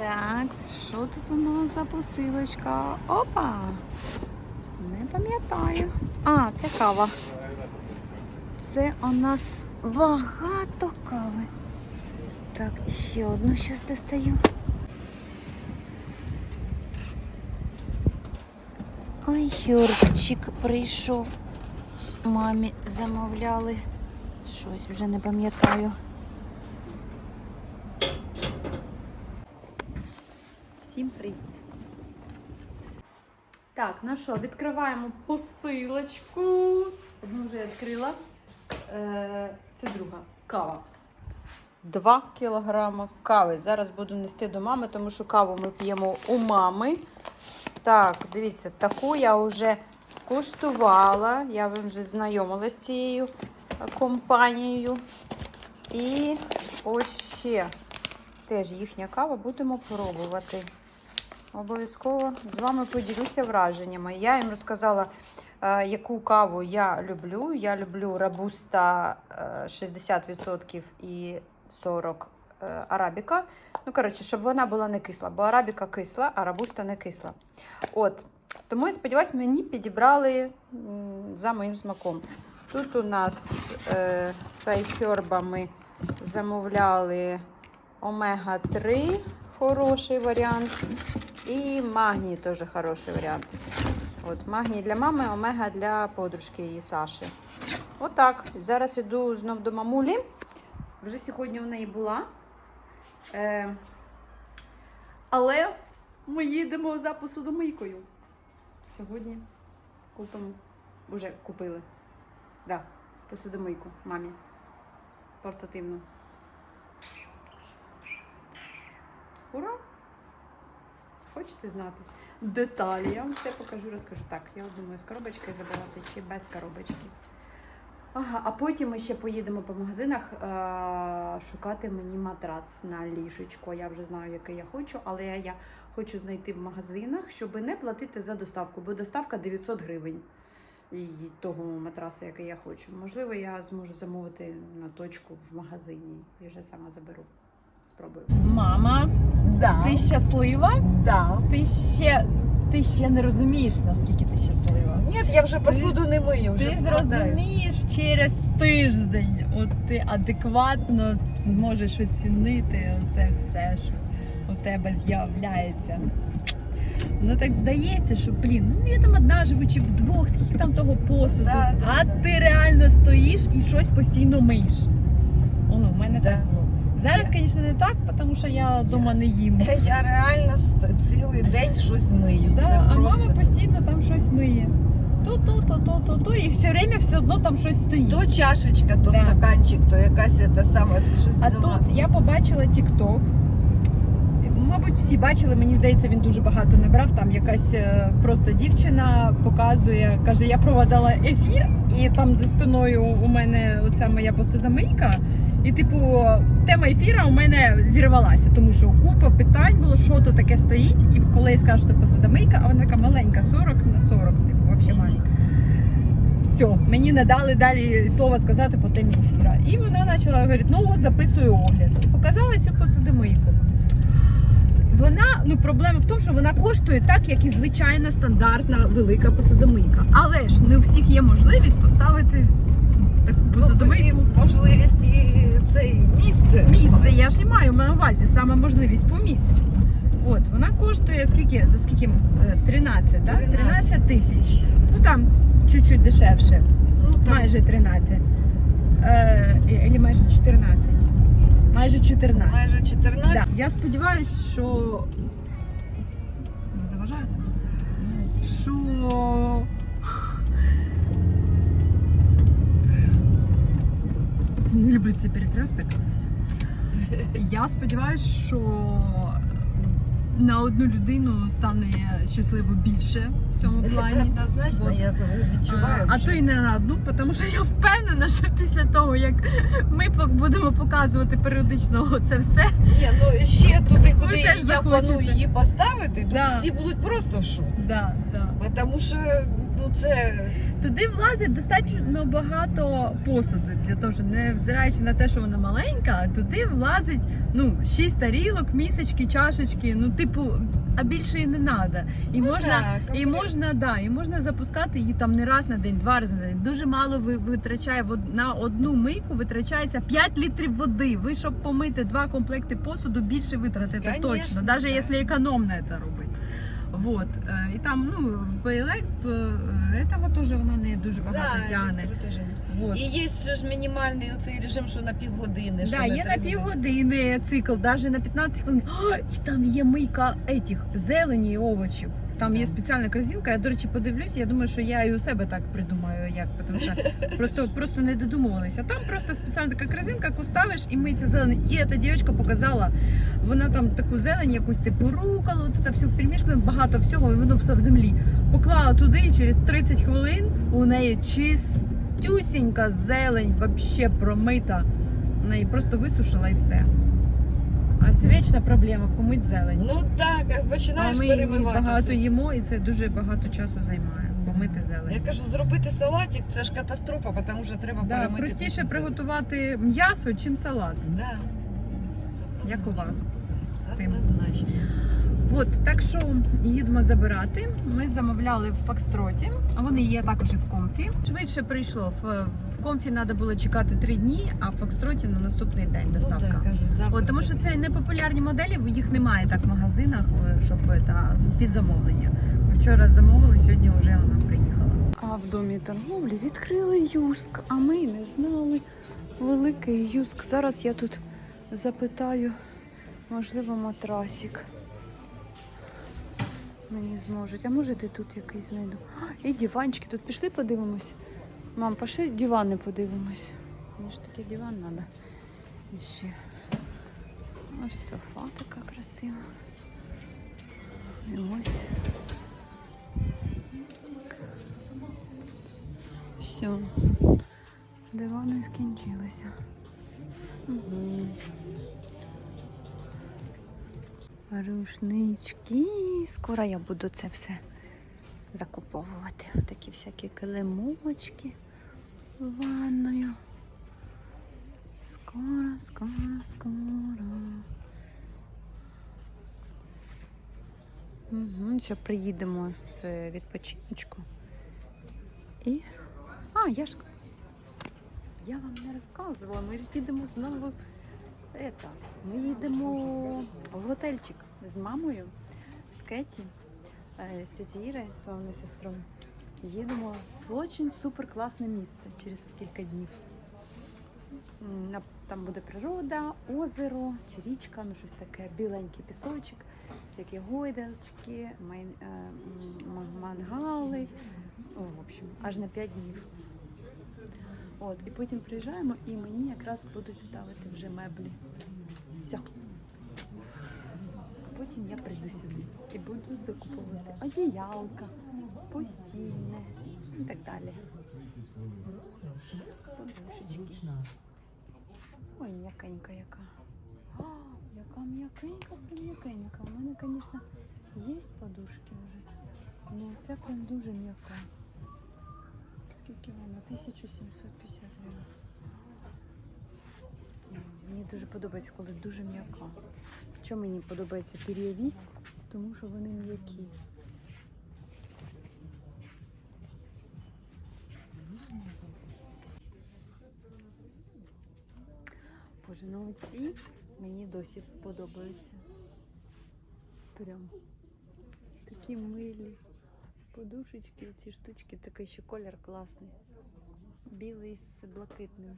Так, що тут у нас за посилочка? Опа! Не пам'ятаю. А, це кава. Це у нас багато кави. Так, ще одну щас достаю. Ой, Юрчик прийшов. Мамі замовляли. Щось вже не пам'ятаю. Привіт. Так, ну що, відкриваємо посилочку. Одну вже я відкрила. Е, це друга кава. 2 кілограми кави. Зараз буду нести до мами, тому що каву ми п'ємо у мами. Так, дивіться, таку я вже куштувала. Я вам вже знайомилася з цією компанією. І ось ще теж їхня кава будемо пробувати. Обов'язково з вами поділюся враженнями. Я їм розказала, е, яку каву я люблю. Я люблю рабуста е, 60% і 40% е, арабіка. Ну, коротше, щоб вона була не кисла, бо арабіка кисла, а рабуста не кисла. От. Тому я сподіваюся, мені підібрали за моїм смаком. Тут у нас е, з айфербами замовляли омега-3, хороший варіант. І магній теж хороший варіант. От, магній для мами, омега для подружки її Саші. Отак. Зараз йду знов до мамулі. Вже сьогодні у неї була. Е, але ми їдемо за посудомийкою. Сьогодні купимо. Уже купили. Да, посудомийку мамі. Портативну. Ура! Хочете знати деталі? Я вам все покажу, розкажу. Так, я думаю, з коробочкою забирати чи без коробочки. Ага, а потім ми ще поїдемо по магазинах е- шукати мені матрац на ліжечко. Я вже знаю, який я хочу, але я, хочу знайти в магазинах, щоб не платити за доставку, бо доставка 900 гривень і того матраса, який я хочу. Можливо, я зможу замовити на точку в магазині і вже сама заберу. Спробую. Мама, Да, ти щаслива? да. Ти ще, ти ще не розумієш, наскільки ти щаслива. Ні, я вже посуду не мию, вже Ти складаю. зрозумієш через тиждень. От ти адекватно зможеш оцінити це все, що у тебе з'являється. Ну так здається, що блін, ну я там одна живу чи вдвох, скільки там того посуду, Да, да, а да. ти реально стоїш і щось постійно миєш. Воно, в мене Да. так було. Зараз, звісно, не так, тому що я вдома не їм. Я реально цілий день щось мию. Да, Це а просто... мама постійно там щось миє. То, то, то, то, то, то, і все время все одно там щось стоїть. То чашечка, то Да. стаканчик, то якась та сама, то щось А взяла. тут я побачила TikTok. Мабуть, всі бачили, мені здається, він дуже багато не брав. Там якась е, просто дівчина показує, каже, я проводила ефір, і там за спиною у мене оця моя посудомийка. І, типу, тема ефіра у мене зірвалася, тому що купа питань було, що то таке стоїть. І коли я скажу, що посудомийка, а вона така маленька, 40 на 40, типу, взагалі маленька. Все, мені не дали далі слова сказати по темі ефіра. І вона почала говорити: ну от записую огляд. Показала цю посудомийку. Вона, ну проблема в тому, що вона коштує так, як і звичайна стандартна велика посудомийка. Але ж не у всіх є можливість поставити таку Ну, можливість і цей місце. Місце я ж і маю на увазі, саме можливість по місцю. От, вона коштує скільки? За скільки? 13, так? 13. 13 тисяч. Ну там чуть-чуть дешевше. Ну, там, Майже 13. Е, і майже 14. Майже 14. майже 14. Да. Я сподіваюся, що. Не заважаєте? Що. Люблю перекресток. Я сподіваюся, що на одну людину стане щасливо більше в цьому плані. Однозначно, Вот. я то відчуваю. А вже. то й не на одну, тому що я впевнена, що після того, як ми будемо показувати періодично це все, Ні, ну ще туди, куди я захочете. планую її поставити, тут Да. всі будуть просто в шоці. да, да. Тому що ну це Туди влазить достатньо багато посуду для того, що не взираючи на те, що вона маленька, туди влазить ну, шість тарілок, місочки, чашечки. Ну, типу, а більше і не треба. І Ну можна. да, І можна, да, і можна запускати її там не раз на день, два рази на день. Дуже мало ви- витрачає вод- на одну мийку витрачається 5 літрів води. Ви щоб помити два комплекти посуду, більше витратите Конечно, точно, навіть да. якщо економно це робити. Вот. І там, ну, пейлек, елект, этого теж вона не дуже багато Да, тягне. Вот. І є ще ж мінімальний цей режим, що на півгодини. Да, є на півгодини цикл, навіть на 15 хвилин. А, і там є мийка етих зелені і овочів. Там є спеціальна корзинка. Я, до речі, подивлюсь. Я думаю, що я і у себе так придумаю, як тому що просто, просто не додумувалися. Там просто спеціальна така корзинка, яку ставиш і миється зелень. І ця дівчинка показала, вона там таку зелень, якусь типу руколу, це все перемішкано, багато всього, і воно все в землі. Поклала туди, і через 30 хвилин у неї чистюсінька зелень, вообще промита. Вона її просто висушила і все. А це вічна проблема помить зелень. Ну так, як А починаєш ми перемивати. багато їмо, і це дуже багато часу займає. Помити Я кажу, зробити салатик це ж катастрофа, тому що треба Да, перемити. простіше приготувати м'ясо, чим салат, Да, як у вас з цим. однозначно. От так що їдемо забирати. Ми замовляли в Фокстроті, а вони є також і в комфі. Швидше прийшло. В, в комфі треба було чекати три дні, а в Фокстроті на наступний день доставка. Ну, кажуть. От, тому що це непопулярні моделі, їх немає так в магазинах, е, щоб е, та, під замовлення. Ми вчора замовили, сьогодні вже вона приїхала. А в домі торговлі відкрили юск, а ми не знали. Великий юск. Зараз я тут запитаю, можливо, матрасик. Мені зможуть. А може ти тут якийсь знайду? І диванчики. Тут пішли подивимось. Мам, пішли дивани подивимось. Мені ж такий диван треба. І ще. Ось софа така красива. І ось. Все. Дивани скінчилися. Рушнички. Скоро я буду це все закуповувати. Такі всякі килимочки ванною. Скоро, скоро, скоро. Угу. Ще приїдемо з відпочиночку. І а, я ж. Я вам не розказувала. Ми ж їдемо знову. Это, ми їдемо в готельчик з мамою, з Кеті, з тіті Іри, з мамою сестрою. Їдемо в дуже супер класне місце через кілька днів. Там буде природа, озеро чи річка, ну щось таке, біленький пісочок, всякі гойдалочки, е, мангали. О, в общем, аж на 5 днів. От, і потім приїжджаємо, і мені якраз будуть ставити вже меблі. Все. Потім я прийду сюди і буду закуповувати одіялка, постільне і так далі. Подушечки. Ой, м'якенька яка. А, яка м'якенька, м'якенька. У мене, звісно, є подушки вже. Ну, ця прям дуже м'яка. Скільки вона? 1750 гривень. Мені дуже подобається, коли дуже м'яка. Чому мені подобається пір'яві? Тому що вони м'які. Боже, ну ці мені досі подобаються. Прям такі милі. Подушечки, ці штучки, такий ще колір класний. Білий з блакитним.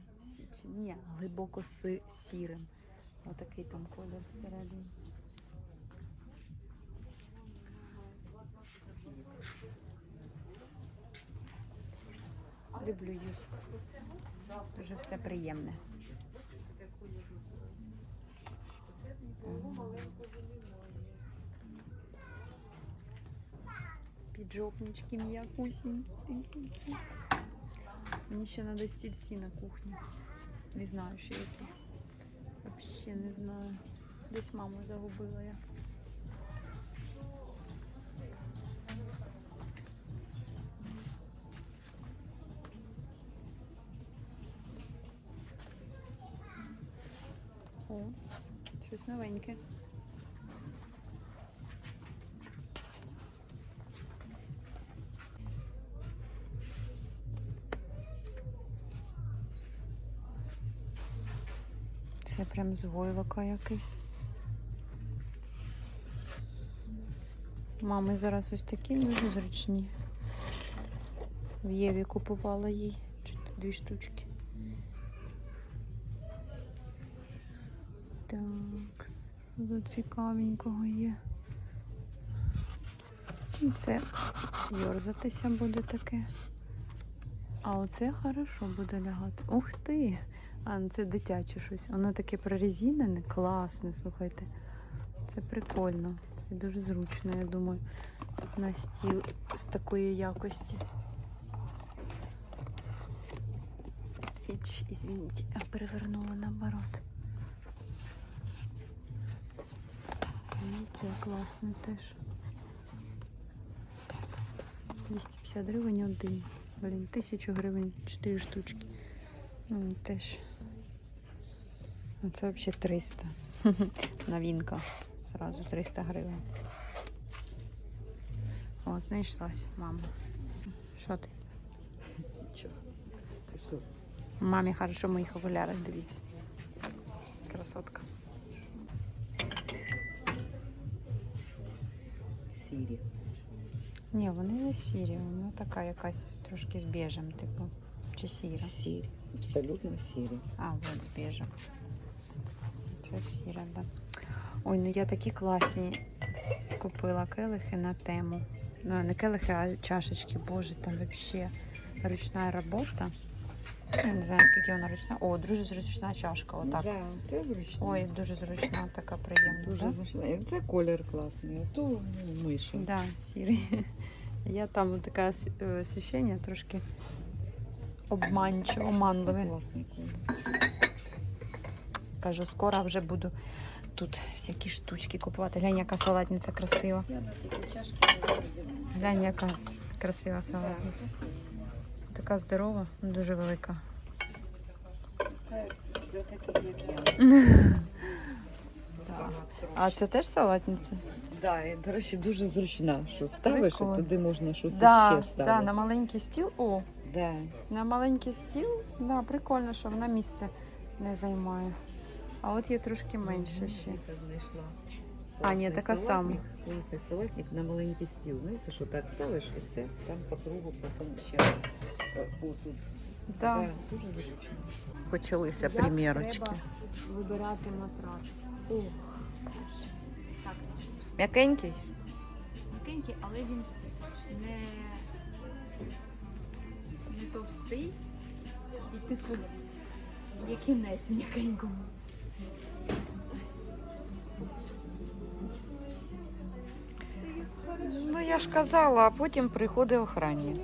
Ні, глибоко з сірим. Отакий там колір всередині. Люблю юск. Дуже все приємне. Піджопнички м'якусінькі. Мені ще треба стільці на кухню. Не знаю, ще які. Взагалі не знаю. Десь маму загубила я. О, щось новеньке. Прям з войлока якийсь. Мами зараз ось такі дуже зручні. В Єві купувала їй дві штучки. Так, тут цікавенького є. І це йорзатися буде таке. А оце хорошо буде лягати. Ух ти! А, ну це дитяче щось. Воно таке прорезинене, класне, слухайте. Це прикольно. Це дуже зручно, я думаю, на стіл з такої якості. Іч, извините, я перевернула наоборот. І це класно теж. 250 гривень один. Блін, 1000 гривень 4 штучки. Ну, теж. Ну, Це взагалі 300. Новинка. Сразу 300 гривень. О, знайшлась мама. Що ти? Нічого. Мамі хорошо моїх окулярах, дивіться. Красотка. Сірі. Ні, вони не сірі, вона така якась трошки з біжем, типу. Чи сіра. Сірі. Абсолютно сірі. А, от з біжем. Сіра. Ой, ну я такі класні купила келихи на тему. Ну, не келихи, а чашечки. Боже, там взагалі ручна робота. Я не знаю, скільки вона ручна. О, дуже зручна чашка. Отак. Да, це зручно. Ой, дуже зручна, така приємна. дуже да? зручно. І Це колір класний, а то ну, миша. Да, сірий. Я там таке освіщення трошки обманче, Це класний колір. Кажу, скоро вже буду тут всякі штучки купувати. Глянь, яка салатниця красива. Глянь, яка красива салатниця. Така здорова, дуже велика. Це для таких, як я. А це теж салатниця? Да, і, до речі, дуже зручна, що ставиш, і Прикольно. туди можна щось Да, ще да, ставити. на маленький стіл. О, Да. на маленький стіл. Да, прикольно, що вона місце не займає. А от є трошки менше ще. Знайшла. А, ні, така салатник, Класний салатник на маленький стіл. Знаєте, що так ставиш і все. Там по кругу потім ще е, посуд. Да. Да, дуже зручно. Почалися Як примірочки. треба вибирати матрац. Ох, так, М'якенький? м'якенький, але він не, не товстий і типу є кінець м'якенькому. Ну я ж казала, а потім приходить охранник.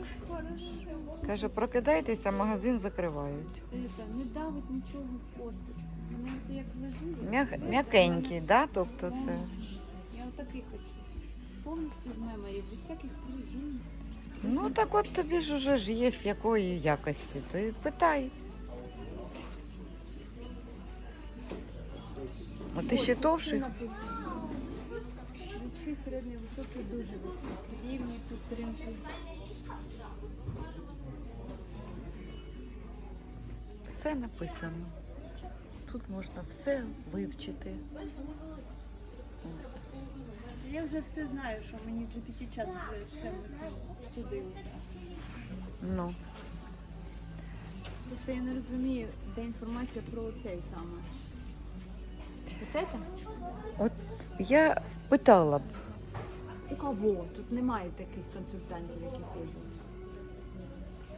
Каже, прокидайтеся, магазин закривають. Это, не давить нічого в косточку. Мене це як лежу. я М'як- себе, М'якенький, да? Тобто це. Я отакий хочу. Повністю з меморі, без всяких пружин. Ну так от тобі ж уже ж є якої якості, то і питай. А ти ще товший? Високий, середній, високий, дуже високий. Рівні тут ринки. Все написано. Тут можна все вивчити. Я вже все знаю, що мені GPT-чат вже все судив. Ну, Просто я не розумію, де інформація про цей саме Вот это? от я питала б, У кого? Тут немає таких консультантів, які ходять.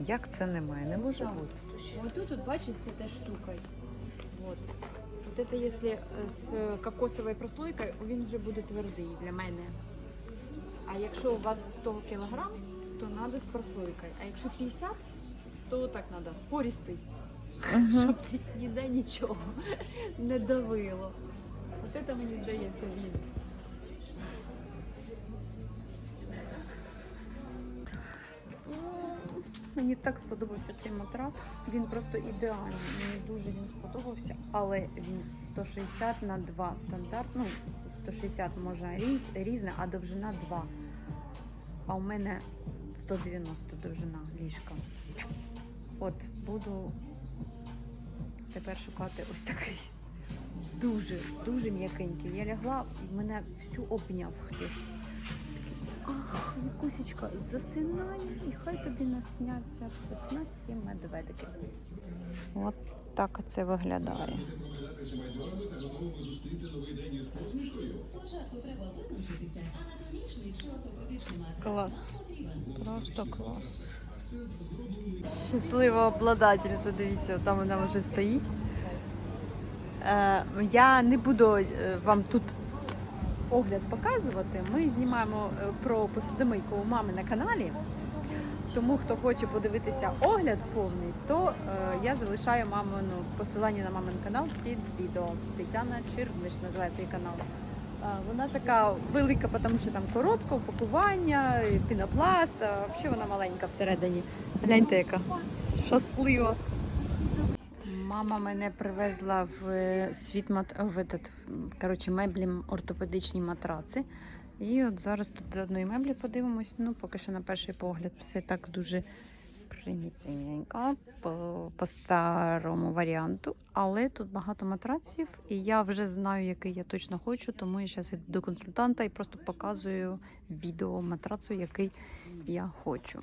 як це немає, не може бути. Вот тут, вот бачиш, с этой штукой. Вот. Вот это если е, з кокосовою прослойкою, він вже буде твердий для мене. А якщо у вас 100 кг, то треба з прослойкою. А якщо 50, то так треба порістий. Щоб ніде нічого не давило. От це мені здається він. Мені так сподобався цей матрас. Він просто ідеальний. Мені дуже він сподобався, але він 160 на 2 стандарт. Ну, 160 може різ, різне, а довжина 2. А у мене 190 довжина ліжка. От, буду тепер шукати ось такий. Дуже, дуже м'якенький. Я лягла, і мене всю обняв хтось. Ах, Вікусечка, засинай, і хай тобі насняться 15 медведики. От так це виглядає. Клас. Просто клас. Щаслива обладательниця, дивіться, там вона вже стоїть. Е, я не буду е, вам тут огляд показувати. Ми знімаємо е, про посудомийку у мами на каналі. Тому хто хоче подивитися огляд повний, то я залишаю мамину посилання на мамин канал під відео. Тетяна Чирниш називається її канал. Вона така велика, тому що там коротке упакування, пінопласт, а взагалі вона маленька всередині. Гляньте, яка щаслива. Мама мене привезла в е, світ мат... в этот, коротше, меблі ортопедичні матраци. І от зараз тут до одної меблі подивимось. Ну, поки що на перший погляд все так дуже приміценько, по, по старому варіанту. Але тут багато матраців, і я вже знаю, який я точно хочу, тому я зараз йду до консультанта і просто показую відео матрацу, який я хочу.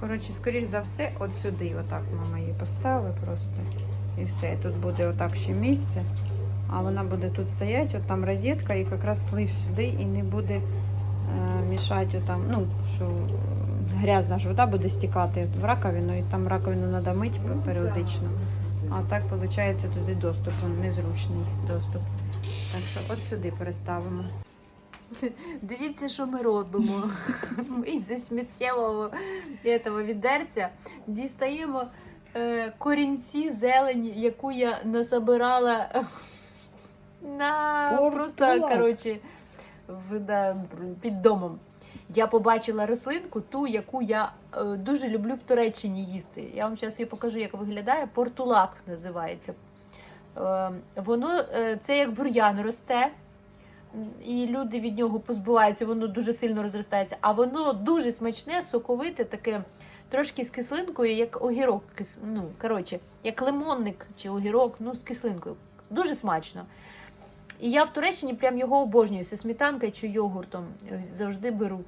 Коротше, скоріш за все, от сюди, отак мама її поставила просто. І все. Тут буде отак ще місце. А вона буде тут стояти, от там розетка, і якраз слив сюди і не буде е, мішати отам, ну, що грязна ж вода буде стікати в раковину, і там раковину треба мити періодично. А так, виходить, туди доступ, незручний доступ. Так що от сюди переставимо. Дивіться, що ми робимо. Ми зі сміттєвого этого відерця дістаємо е, корінці зелені, яку я насобирала на просто коротше в, да, під домом. Я побачила рослинку, ту, яку я е, дуже люблю в Туреччині їсти. Я вам зараз її покажу, як виглядає. Портулак називається. Е, воно е, це як бур'ян росте, і люди від нього позбуваються, воно дуже сильно розростається. А воно дуже смачне, соковите, таке трошки з кислинкою, як огірок. Ну, коротше, як лимонник чи огірок, ну, з кислинкою. Дуже смачно. І я в Туреччині прям його обожнюю. Це сметанка чи йогуртом е, завжди беру.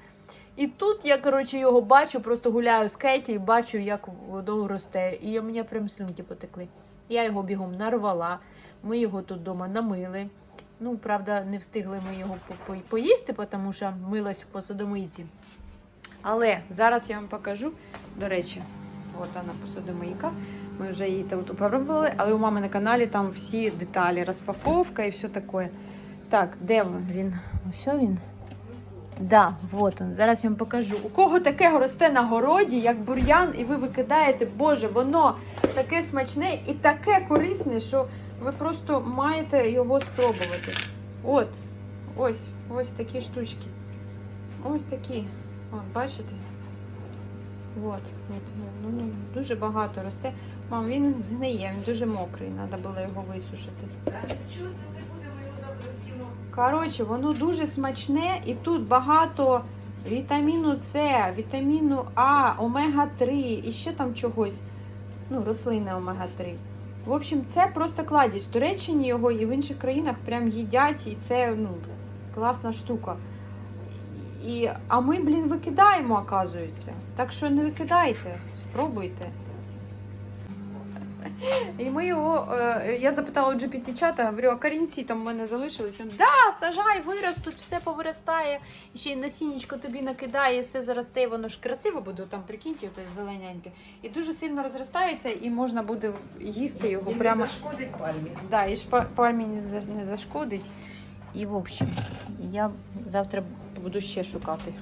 І тут я, коротше, його бачу, просто гуляю з Кеті і бачу, як воно росте. І у мене прям слюнки потекли. Я його бігом нарвала, ми його тут вдома намили. Ну, правда, не встигли ми його по- по- поїсти, тому що милась в посудомийці. Але зараз я вам покажу. До речі, от вона посудомийка. Ми вже її тут попробували, але у мами на каналі там всі деталі, розпаковка і все таке. Так, де він? Ось він. Да, вот он. Зараз я вам покажу. У кого таке росте на городі, як бур'ян, і ви викидаєте, боже, воно таке смачне і таке корисне, що ви просто маєте його спробувати. От, ось, ось такі штучки. Ось такі. О, бачите? От, от, ну, ну, дуже багато росте. Мам, він згниє, він дуже мокрий, треба було його висушити. Коротше, воно дуже смачне і тут багато вітаміну С, вітаміну А, омега-3 і ще там чогось. Ну, рослини омега-3. В общем, це просто кладість. В Туреччині його і в інших країнах прям їдять, і це ну, класна штука. І, а ми, блін, викидаємо, оказується. Так що не викидайте, спробуйте. І ми його, е, я запитала у GPT-чата, говорю, а корінці там в мене залишились. Він, да, сажай, виростуть, все повиростає, і ще й насіннячко тобі накидає, і все заросте, і воно ж красиво буде, там прикиньте, зелененьке. І дуже сильно розростається, і можна буде їсти його прямо. зашкодить пальмі. Да, і ж пальмі не, не зашкодить. І в общем, я завтра буду ще шукати.